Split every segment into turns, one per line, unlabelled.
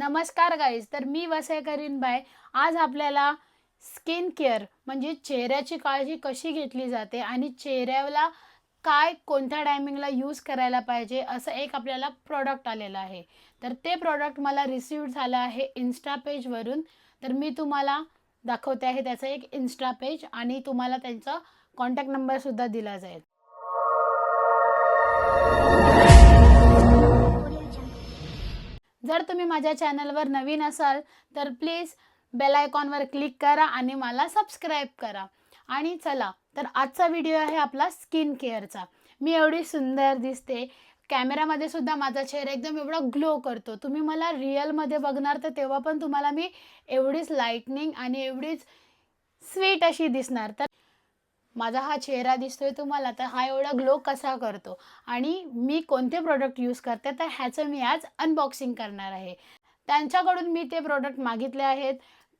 नमस्कार गाईज तर मी वसयकरीन बाय. आज आपल्याला स्किन केअर म्हणजे चेहऱ्याची काळजी कशी घेतली जाते आणि चेहऱ्याला काय कोणत्या टायमिंगला यूज करायला पाहिजे असं एक आपल्याला प्रॉडक्ट आलेलं आहे. तर ते प्रॉडक्ट मला रिसिव्ह झालं आहे इन्स्टा पेजवरून तर मी तुम्हाला दाखवते आहे त्याचं एक इन्स्टा पेज आणि तुम्हाला त्यांचा कॉन्टॅक्ट नंबरसुद्धा दिला जाईल. जर तुम्ही माझ्या चॅनलवर नवीन असाल तर प्लीज बेल आयकॉनवर क्लिक करा आणि मला सबस्क्राईब करा. आणि चला तर आजचा व्हिडिओ आहे आपला स्किन केअरचा. मी एवढी सुंदर दिसते. कॅमेरामध्ये सुद्धा माझा चेहरा एकदम एवढा ग्लो करतो. तुम्ही मला रिअलमध्ये बघणार तर तेव्हा पण तुम्हाला मी एवढीच लाईटनिंग आणि एवढीच स्वीट अशी दिसणार. तर माझा हा चेहरा दिसतोय तुम्हाला तर हा एवढा ग्लो कसा करतो? आणि मी कोणते प्रोडक्ट यूज करते? तर ह्याचं मी आज अनबॉक्सिंग करणार आहे. त्यांच्याकडून मी ते प्रोडक्ट मागितले आहेत.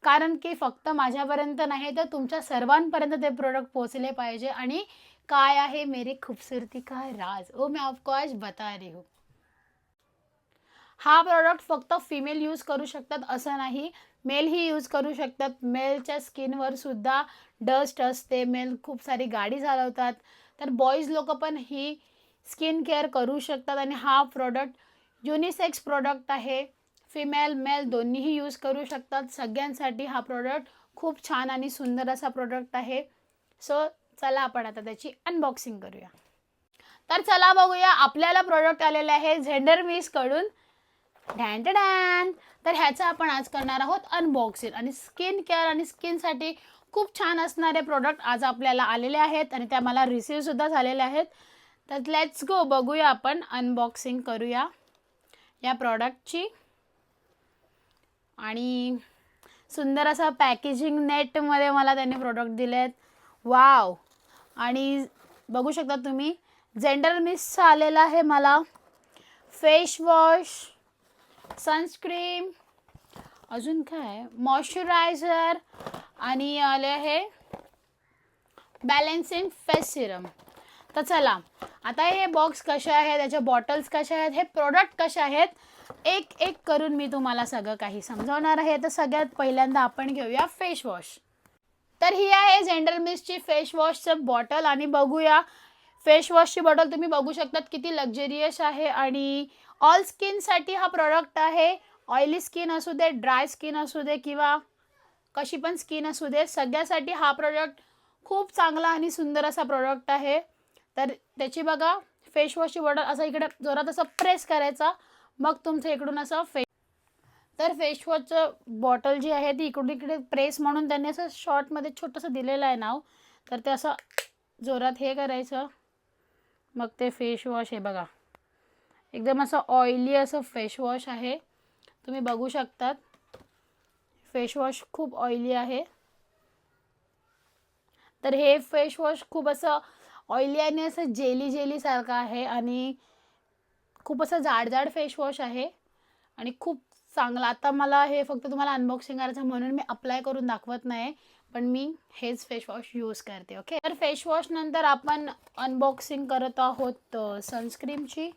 कारण की फक्त माझ्यापर्यंत नाही तर तुमच्या सर्वांपर्यंत ते प्रोडक्ट पोचले पाहिजे. आणि काय आहे मेरी खूबसूरती का राज? ओ मैं आपको आज बता रही हूँ. हा प्रोडक्ट फक्त फिमेल यूज करू शकतात असं नाही. मेलही यूज करू शकतात. मेलच्या स्किनवर सुद्धा डस्ट असते मेल खूप सारी गाडी चालवतात. तर बॉईज लोक पण ही स्किन केअर करू शकतात आणि हा प्रॉडक्ट युनिसेक्स प्रॉडक्ट आहे. फिमेल मेल दोन्हीही यूज करू शकतात. सगळ्यांसाठी हा प्रॉडक्ट खूप छान आणि सुंदर असा प्रॉडक्ट आहे. सो चला आपण आता त्याची अनबॉक्सिंग करूया. तर चला बघूया आपल्याला प्रॉडक्ट आलेले आहे झेंडरकडून. डॅन डॅन तर ह्याचं आपण आज करणार आहोत अनबॉक्सिंग आणि स्किन केअर आणि स्किनसाठी खूप छान असणारे प्रोडक्ट आज आपल्याला आलेले आहेत आणि त्या मला रिसिव्हसुद्धा झालेले आहेत. तर लेट्स गो बघूया आपण अनबॉक्सिंग करूया या प्रॉडक्टची आणि सुंदर असं पॅकेजिंग नेटमध्ये मला त्यांनी प्रोडक्ट दिले आहेत वाव आणि बघू शकता तुम्ही जेंडर मिसचा आलेला आहे मला. फेस वॉश सनस्क्रीम अजून काय? मॉइश्चरायझर आणि आले आहे बॅलेन्सिंग फेस सिरम तर चला आता हे बॉक्स कसे आहेत त्याच्या बॉटल्स कशा आहेत हे प्रोडक्ट कसे आहेत एक एक करून मी तुम्हाला सगळं काही समजावणार आहे. तर सगळ्यात पहिल्यांदा आपण घेऊया फेस वॉश तर ही आहे जेंडर मिसची फेस वॉशचं बॉटल आणि बघूया फेस वॉशची बॉटल तुम्ही बघू शकतात किती लक्झरियस आहे आणि ऑल स्किनसाठी हा प्रॉडक्ट आहे. ऑइली स्किन असू दे ड्राय स्किन असू दे किंवा कशी पण स्किन असू दे सगळ्यासाठी हा प्रोडक्ट खूप चांगला आणि सुंदर असा प्रोडक्ट आहे. तर त्याची बघा फेस वॉशची बॉटल असं इकडे जोरात असं प्रेस करायचा मग तुमचं इकडून असं फे तर फेस वॉशचं बॉटल जी आहे ती इकडून इकडे प्रेस म्हणून त्यांनी असं शॉर्टमध्ये छोटंसं दिलेलं आहे नाव. तर ते असं जोरात हे करायचं. मग ते फेस वॉश आहे बघा. एकदम असं ऑइली असं फेस वॉश आहे. तुम्ही बघू शकतात. फेशवॉश खूप ऑइली आहे. तर हे फेशवॉश खूप असं ऑइली आणि असं जेली जेलीसारखं आहे आणि खूप असं जाड जाड आहे. आणि खूप चांगलं आता मला हे फक्त तुम्हाला अनबॉक्सिंग करायचं म्हणून मी अप्लाय करून दाखवत नाही पण मी हेच फेशवॉश यूज करते ओके तर फेशवॉश नंतर आपण अनबॉक्सिंग करत आहोत सनस्क्रीमची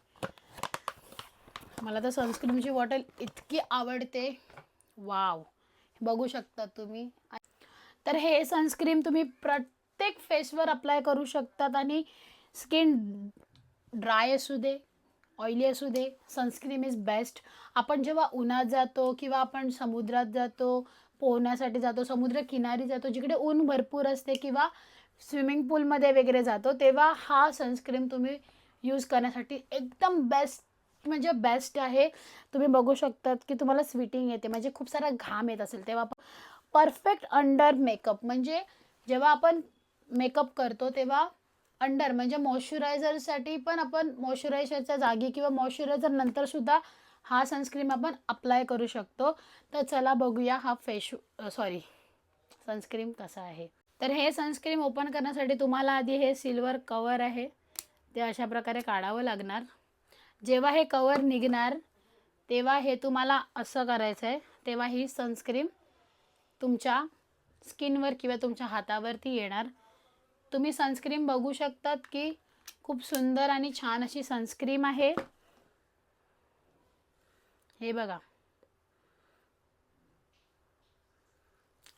मला तर सनस्क्रीमची बॉटल इतकी आवडते. वाव बघू शकता तुम्ही. तर हे सनस्क्रीम तुम्ही प्रत्येक फेसवर अप्लाय करू शकतात आणि स्किन ड्राय असू दे ऑइली असू दे सनस्क्रीम इज बेस्ट आपण जेव्हा उन्हात जातो किंवा आपण समुद्रात जातो पोहण्यासाठी जातो समुद्र किनारी जातो जिकडे ऊन भरपूर असते किंवा स्विमिंग पूलमध्ये वगैरे जातो तेव्हा हा सनस्क्रीम तुम्ही यूज करण्यासाठी एकदम बेस्ट म्हणजे बेस्ट आहे. तुम्ही बघू शकतात की तुम्हाला स्विटिंग येते. म्हणजे खूप सारा घाम येत असेल तेव्हा परफेक्ट अंडर मेकअप म्हणजे जेव्हा आपण मेकअप करतो तेव्हा अंडर म्हणजे मॉइश्चरायझरसाठी पण आपण मॉइश्चरायझरच्या जागी किंवा मॉइश्चरायझर नंतरसुद्धा हा सनस्क्रीम आपण अप्लाय करू शकतो. तर चला बघूया हा फेश सॉरी सनस्क्रीम कसा आहे. तर हे सनस्क्रीम ओपन करण्यासाठी तुम्हाला आधी हे सिल्वर कवर आहे. ते अशा प्रकारे काढावं लागणार. जेव्हा हे कवर निघणार तेव्हा हे तुम्हाला असं करायचं आहे. तेव्हा ही सनस्क्रीम तुमच्या स्किनवर किंवा तुमच्या हातावरती येणार. तुम्ही सनस्क्रीम बघू शकतात की खूप सुंदर आणि छान अशी सनस्क्रीम आहे. हे बघा.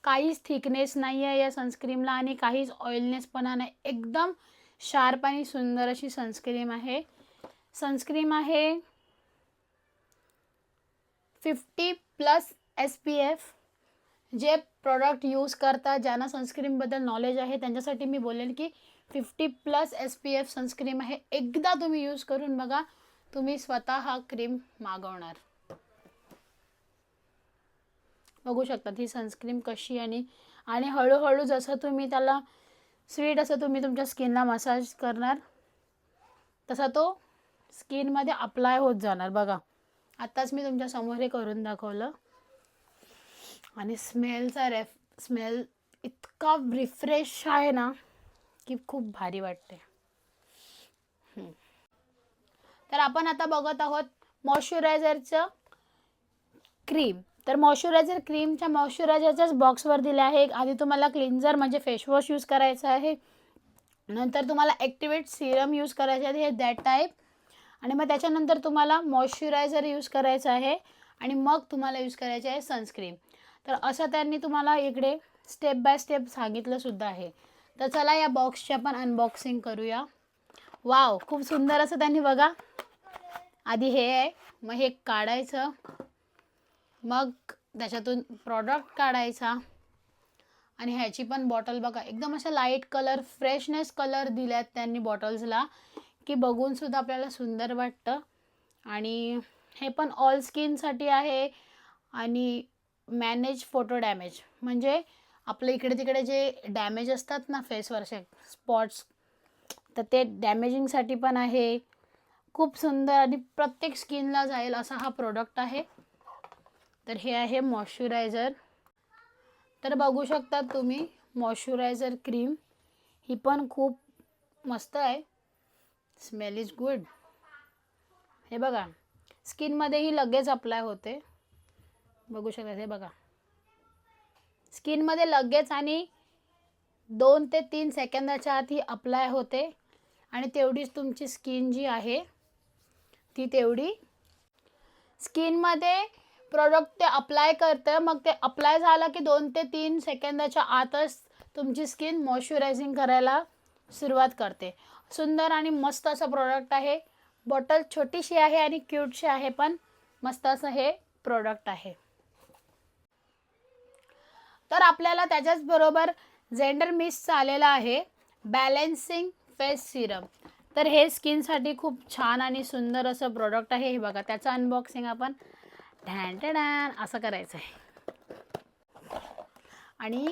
काहीच थिकनेस नाही आहे या सनस्क्रीमला आणि काहीच ऑइलनेसपणा नाही. एकदम शार्प आणि सुंदर अशी सनस्क्रीम आहे. सनस्क्रीम आहे. Fifty plus S P F जे प्रॉडक्ट यूज करतात ज्यांना सनस्क्रीमबद्दल नॉलेज आहे त्यांच्यासाठी मी बोलेल की fifty plus S P F sunscreen आहे. एकदा तुम्ही यूज करून बघा तुम्ही स्वतः हा क्रीम मागवणार. बघू शकतात ही सनस्क्रीम कशी आणि आणि हळूहळू जसं तुम्ही त्याला स्वीट असं तुम्ही तुमच्या स्किनला मसाज करणार तसा तो स्किनमध्ये अप्लाय होत जाणार. बघा आत्ताच मी तुमच्यासमोर हे करून दाखवलं. आणि स्मेलचा रेफ स्मेल इतका रिफ्रेश आहे ना की खूप भारी वाटते. तर आपण आता बघत आहोत मॉइश्चरायझरचं क्रीम तर मॉइश्चरायझर क्रीमच्या मॉइश्चरायझरच्याच बॉक्सवर दिले आहे. आधी तुम्हाला क्लिन्झर म्हणजे फेसवॉश यूज करायचं आहे. नंतर तुम्हाला ॲक्टिवेट सिरम यूज करायचे आहे. हे दॅट टाईप आणि मग त्याच्यानंतर तुम्हाला मॉइश्चरायझर यूज करायचं आहे आणि मग तुम्हाला यूज करायचे आहे सनस्क्रीम तर असं त्यांनी तुम्हाला इकडे स्टेप बाय स्टेप सांगितलं सुद्धा आहे. तर चला या बॉक्सची आपण अनबॉक्सिंग करूया. वाव खूप सुंदर असं त्यांनी बघा. आधी हे आहे मग हे काढायचं. मग त्याच्यातून प्रॉडक्ट काढायचा. आणि ह्याची पण बॉटल बघा. एकदम अशा लाइट कलर फ्रेशनेस कलर दिल्यात त्यांनी बॉटल्सला की बघूनसुद्धा आपल्याला सुंदर वाटतं. आणि हे पण ऑल स्किनसाठी आहे आणि मॅनेज फोटो डॅमेज म्हणजे आपलं इकडे तिकडे जे डॅमेज असतात ना फेसवरचे स्पॉट्स तर ते डॅमेजिंगसाठी पण आहे. खूप सुंदर आणि प्रत्येक स्किनला जाईल असा हा प्रोडक्ट आहे. तर हे आहे मॉइश्चरायझर तर बघू शकता तुम्ही मॉइश्चरायझर क्रीम ही पण खूप मस्त आहे. स्मेल इज गुड हे बघा. स्किनमध्येही लगेच अप्लाय होते. बघू शकता हे बघा. स्किनमध्ये लगेच आणि दोन ते तीन सेकंदाच्या आत ही अप्लाय होते. आणि तेवढीच तुमची स्किन जी आहे ती तेवढी स्किनमध्ये प्रोडक्ट ते अप्लाय करतं. मग ते अप्लाय झालं की दोन ते तीन सेकंदाच्या आतच तुमची स्किन मॉइश्चरायझिंग करायला सुरुवात करते. सुंदर आणि मस्त असं प्रोडक्ट आहे. बॉटल छोटीशी आहे आणि क्यूटशी आहे पण मस्त असं हे प्रोडक्ट आहे. तर आपल्याला त्याच्याच बरोबर जेंडर मिसचं आलेलं आहे. बॅलेन्सिंग फेस सिरम तर हे स्किनसाठी खूप छान आणि सुंदर असं प्रोडक्ट आहे. हे बघा त्याचं अनबॉक्सिंग आपण ढॅन डॅन असं करायचं आहे आणि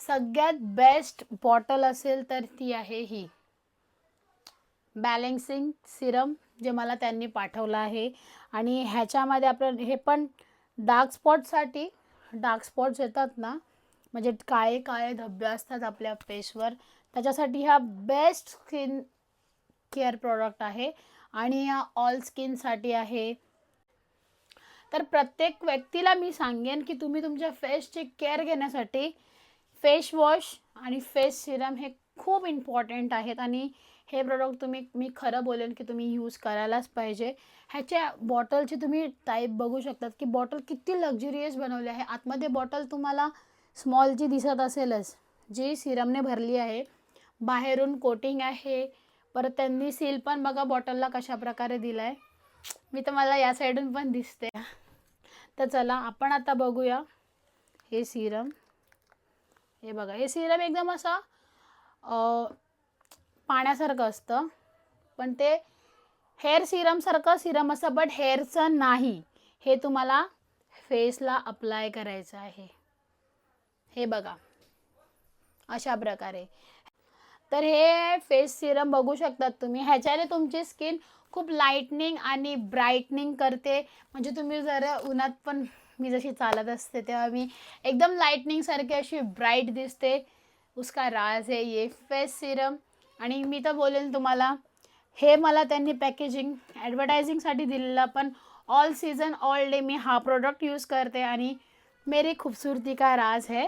सगळ्यात बेस्ट बॉटल असेल तर ती आहे ही. बॅलेन्सिंग सिरम जे मला त्यांनी पाठवलं आहे. आणि ह्याच्यामध्ये आपलं हे पण डार्क स्पॉटसाठी डार्क स्पॉट्स येतात ना म्हणजे काळे काळे धब्बे असतात आपल्या फेसवर त्याच्यासाठी हा बेस्ट स्किन केअर प्रॉडक्ट आहे आणि हा ऑल स्किनसाठी आहे. तर प्रत्येक व्यक्तीला मी सांगेन की तुम्ही तुमच्या फेसची केअर घेण्यासाठी फेस वॉश आणि फेस सिरम हे खूप इम्पॉर्टंट आहेत. आणि हे प्रोडक्ट तुम्ही मी खरं बोलेन की तुम्ही यूज करायलाच पाहिजे. ह्याच्या बॉटलची तुम्ही टाईप बघू शकतात की बॉटल किती लक्झुरियस बनवली आहे. आतमध्ये बॉटल तुम्हाला स्मॉलची दिसत असेलच जी सिरमने भरली आहे. बाहेरून कोटिंग आहे. परत त्यांनी सील पण बघा बॉटलला कशा प्रकारे दिला आहे मी तर मला या साईडून पण दिसते. तर चला आपण आता बघूया हे सिरम हे बघा हे सिरम एकदम असं पाण्यासारखं असतं. पण ते हेअर सिरमसारखं सिरम असतं बट हेअरचं नाही. हे तुम्हाला फेसला अप्लाय करायचं आहे. हे बघा. अशा प्रकारे. तर हे फेस सिरम बघू शकतात तुम्ही. ह्याच्याने तुमची स्किन खूप लाईटनिंग आणि ब्राईटनिंग करते. म्हणजे तुम्ही जरा उन्हात पण मी जशी चालत असते तेव्हा मी एकदम लाईटनिंगसारखी अशी ब्राईट दिसते. उसका राज है ये फेस सिरम आणि मी तर बोलेन तुम्हाला हे मला त्यांनी पॅकेजिंग ॲडव्हर्टायझिंगसाठी दिलेलं पण ऑल सीझन ऑल डे मी हा प्रोडक्ट यूज करते आणि मेरी खूबसूरती का राज है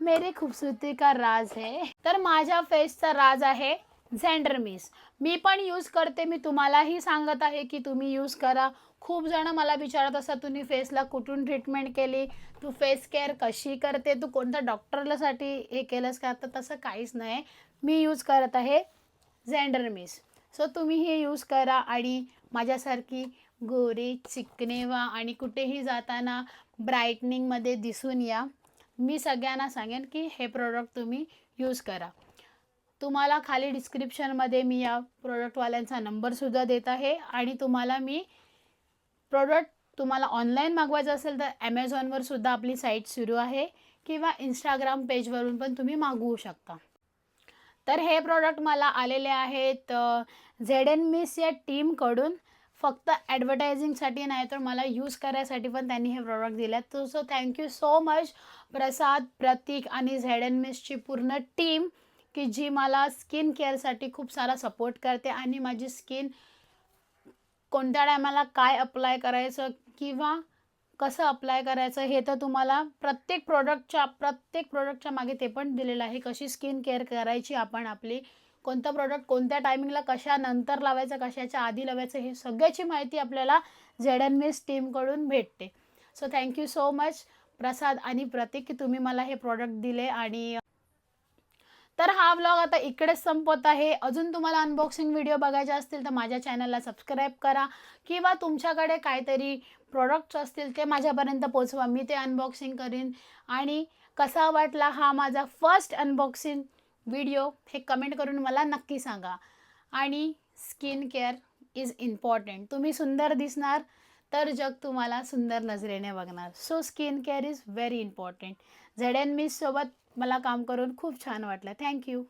मेरी खूबसूरती का राज है. तर माझ्या फेसचा राज आहे झेंडर मिस मी पण यूज करते मी तुम्हालाही सांगत आहे की तुम्ही यूज करा. खूप जण मला विचारत असतात तुम्ही फेसला कुठून ट्रीटमेंट केली? तू फेस केअर कशी करते? तू कोणत्या डॉक्टरलासाठी हे केलंस का? तर तसं काहीच नाही. मी यूज करत आहे झेंडर मिस सो तुम्ही हे यूज करा आणि माझ्यासारखी गोरी चिकनेवा आणि कुठेही जाताना ब्राईटनिंगमध्ये दिसून या. मी सगळ्यांना सांगेन की हे प्रोडक्ट तुम्ही यूज करा. तुम्हाला खाली डिस्क्रिप्शनमध्ये मी या प्रोडक्टवाल्यांचा नंबरसुद्धा देत आहे आणि तुम्हाला मी प्रोडक्ट तुम्हाला ऑनलाईन मागवायचं असेल तर ॲमेझॉनवर सुद्धा आपली साईट सुरू आहे किंवा इंस्टाग्राम पेजवरून पण तुम्ही मागवू शकता. तर हे प्रॉडक्ट मला आलेले आहेत झेड एन मिस या टीमकडून फक्त ॲडव्हर्टायझिंगसाठी नाही तर मला यूज करायसाठी पण त्यांनी हे प्रॉडक्ट दिले आहेत तो so thank you so much Prasad Pratik आणि झेड एन मिसची पूर्ण टीम की जी मला स्किन केअरसाठी खूप सारा सपोर्ट करते आणि माझी स्किन कोणत्या टायमाला काय अप्लाय करायचं किंवा कसं अप्लाय करायचं हे तर तुम्हाला प्रत्येक प्रोडक्टच्या प्रत्येक प्रोडक्टच्या मागे ते पण दिलेलं आहे. कशी स्किन केअर करायची आपण आपली कोणतं प्रोडक्ट कोणत्या टायमिंगला कशानंतर लावायचं कशाच्या आधी लावायचं हे सगळ्याची माहिती आपल्याला झेड एन मिस टीमकडून भेटते. So thank you so much Prasad आणि प्रतीक की तुम्ही मला हे प्रोडक्ट दिले आणि तर हा व्लॉग आता इकडेच संपत आहे. अजून तुम्हाला अनबॉक्सिंग व्हिडिओ बघायचे असतील तर माझ्या चॅनलला सबस्क्राईब करा किंवा तुमच्याकडे काहीतरी प्रोडक्ट्स असतील ते माझ्यापर्यंत पोचवा. मी ते अनबॉक्सिंग करीन. आणि कसा वाटला हा माझा फर्स्ट अनबॉक्सिंग व्हिडिओ हे कमेंट करून मला नक्की सांगा. आणि स्किन केअर इज इम्पॉर्टंट तुम्ही सुंदर दिसणार तर जग तुम्हाला सुंदर नजरेने बघणार. So skin care is very important Z N मिससोबत मला काम करून खूप छान वाटलं. थँक्यू